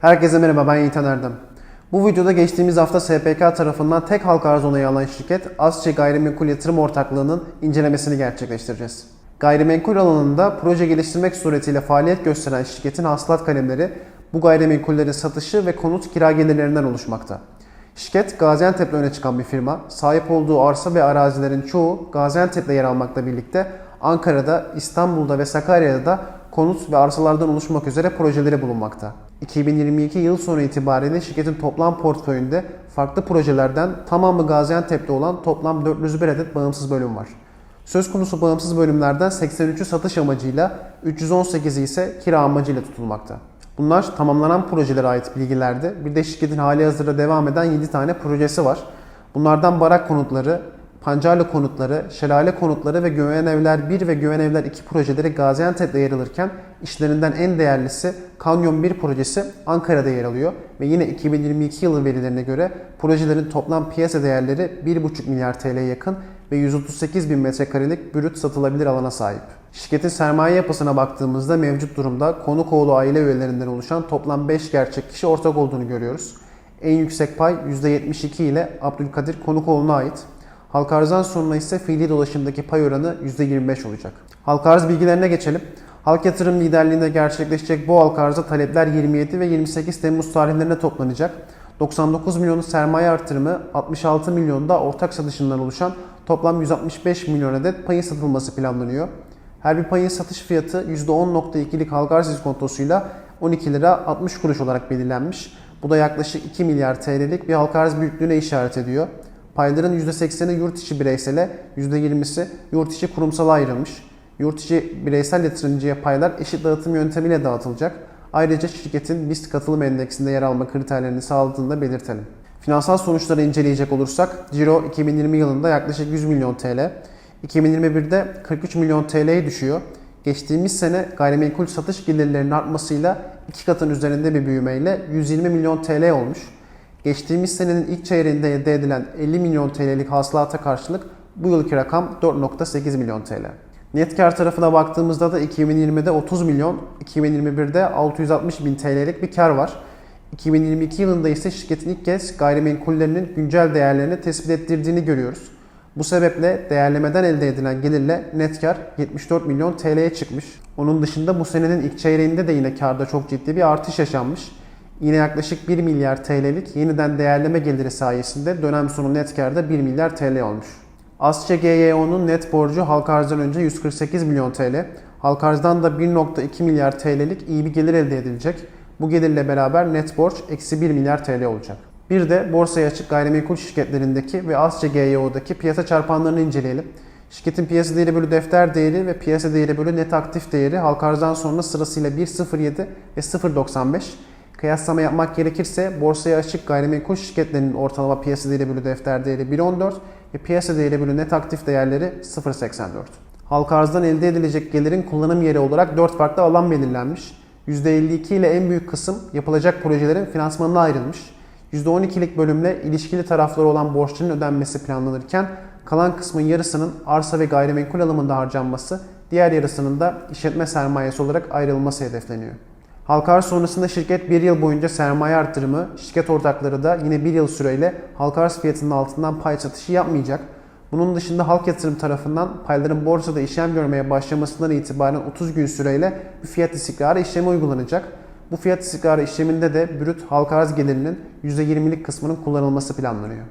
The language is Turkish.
Herkese merhaba ben Yiğit Erdem. Bu videoda geçtiğimiz hafta SPK tarafından tek halka arz onayı alan şirket Asçe Gayrimenkul Yatırım Ortaklığı'nın incelemesini gerçekleştireceğiz. Gayrimenkul alanında proje geliştirmek suretiyle faaliyet gösteren şirketin hasılat kalemleri bu gayrimenkullerin satışı ve konut kira gelirlerinden oluşmakta. Şirket Gaziantep'te öne çıkan bir firma. Sahip olduğu arsa ve arazilerin çoğu Gaziantep'te yer almakla birlikte Ankara'da, İstanbul'da ve Sakarya'da da konut ve arsalardan oluşmak üzere projeleri bulunmakta. 2022 yıl sonu itibariyle şirketin toplam portföyünde farklı projelerden tamamı Gaziantep'te olan toplam 401 adet bağımsız bölüm var. Söz konusu bağımsız bölümlerden 83'ü satış amacıyla, 318'i ise kira amacıyla tutulmakta. Bunlar tamamlanan projelere ait bilgilerdi. Bir de şirketin hali hazırda devam eden 7 tane projesi var. Bunlardan barak konutları, Pancarlı konutları, Şelale konutları ve Göğen Evler 1 ve Göğen Evler 2 projeleri Gaziantep'te yer alırken işlerinden en değerlisi Kanyon 1 projesi Ankara'da yer alıyor ve yine 2022 yılı verilerine göre projelerin toplam piyasa değerleri 1,5 milyar TL'ye yakın ve 138 bin metrekarelik brüt satılabilir alana sahip. Şirketin sermaye yapısına baktığımızda mevcut durumda Konukoğlu aile üyelerinden oluşan toplam 5 gerçek kişi ortak olduğunu görüyoruz. En yüksek pay %72 ile Abdülkadir Konukoğlu'na ait. Halka arzdan sonra ise fiili dolaşımdaki pay oranı %25 olacak. Halka arz bilgilerine geçelim. Halk yatırım liderliğinde gerçekleşecek bu halka arza talepler 27 ve 28 Temmuz tarihlerine toplanacak. 99 milyonu sermaye artırımı, 66 milyon da ortak satışından oluşan toplam 165 milyon adet payın satılması planlanıyor. Her bir payın satış fiyatı %10.2'lik halka arz iskontosuyla 12 lira 60 kuruş olarak belirlenmiş. Bu da yaklaşık 2 milyar TL'lik bir halka arz büyüklüğüne işaret ediyor. Payların %80'i yurt içi bireysele, %20'si yurt içi kurumsala ayrılmış. Yurt içi bireysel yatırımcıya paylar eşit dağıtım yöntemiyle dağıtılacak. Ayrıca şirketin BIST katılım endeksinde yer alma kriterlerini sağladığını da belirtelim. Finansal sonuçları inceleyecek olursak, Ciro 2020 yılında yaklaşık 100 milyon TL, 2021'de 43 milyon TL'ye düşüyor. Geçtiğimiz sene gayrimenkul satış gelirlerinin artmasıyla iki katın üzerinde bir büyümeyle 120 milyon TL olmuş. Geçtiğimiz senenin ilk çeyreğinde elde edilen 50 milyon TL'lik hasılata karşılık bu yılki rakam 4.8 milyon TL. Net kar tarafına baktığımızda da 2020'de 30 milyon, 2021'de 660 bin TL'lik bir kar var. 2022 yılında ise şirketin ilk kez gayrimenkullerinin güncel değerlerini tespit ettirdiğini görüyoruz. Bu sebeple değerlemeden elde edilen gelirle net kar 74 milyon TL'ye çıkmış. Onun dışında bu senenin ilk çeyreğinde de yine karda çok ciddi bir artış yaşanmış. Yine yaklaşık 1 milyar TL'lik yeniden değerleme geliri sayesinde dönem sonu net karda 1 milyar TL olmuş. Asya GYO'nun net borcu halka arzdan önce 148 milyon TL. Halka arzdan da 1.2 milyar TL'lik iyi bir gelir elde edilecek. Bu gelirle beraber net borç eksi 1 milyar TL olacak. Bir de borsaya açık gayrimenkul şirketlerindeki ve Asya GYO'daki piyasa çarpanlarını inceleyelim. Şirketin piyasa değeri bölü defter değeri ve piyasa değeri bölü net aktif değeri halka arzdan sonra sırasıyla 1.07 ve 0.95. Kıyaslama yapmak gerekirse borsaya açık gayrimenkul şirketlerinin ortalama piyasa değeri bölü defter değeri 1.14 ve piyasa değeri bölü net aktif değerleri 0.84. Halka arzdan elde edilecek gelirin kullanım yeri olarak 4 farklı alan belirlenmiş. %52 ile en büyük kısım yapılacak projelerin finansmanına ayrılmış. %12'lik bölümle ilişkili tarafları olan borçların ödenmesi planlanırken kalan kısmın yarısının arsa ve gayrimenkul alımında harcanması, diğer yarısının da işletme sermayesi olarak ayrılması hedefleniyor. Halka sonrasında şirket bir yıl boyunca sermaye artırımı, şirket ortakları da yine bir yıl süreyle halka fiyatının altından pay satışı yapmayacak. Bunun dışında halk yatırım tarafından payların borsada işlem görmeye başlamasından itibaren 30 gün süreyle bir fiyat istikrarı işlemi uygulanacak. Bu fiyat istikrarı işleminde de brüt halka arz gelirinin %20'lik kısmının kullanılması planlanıyor.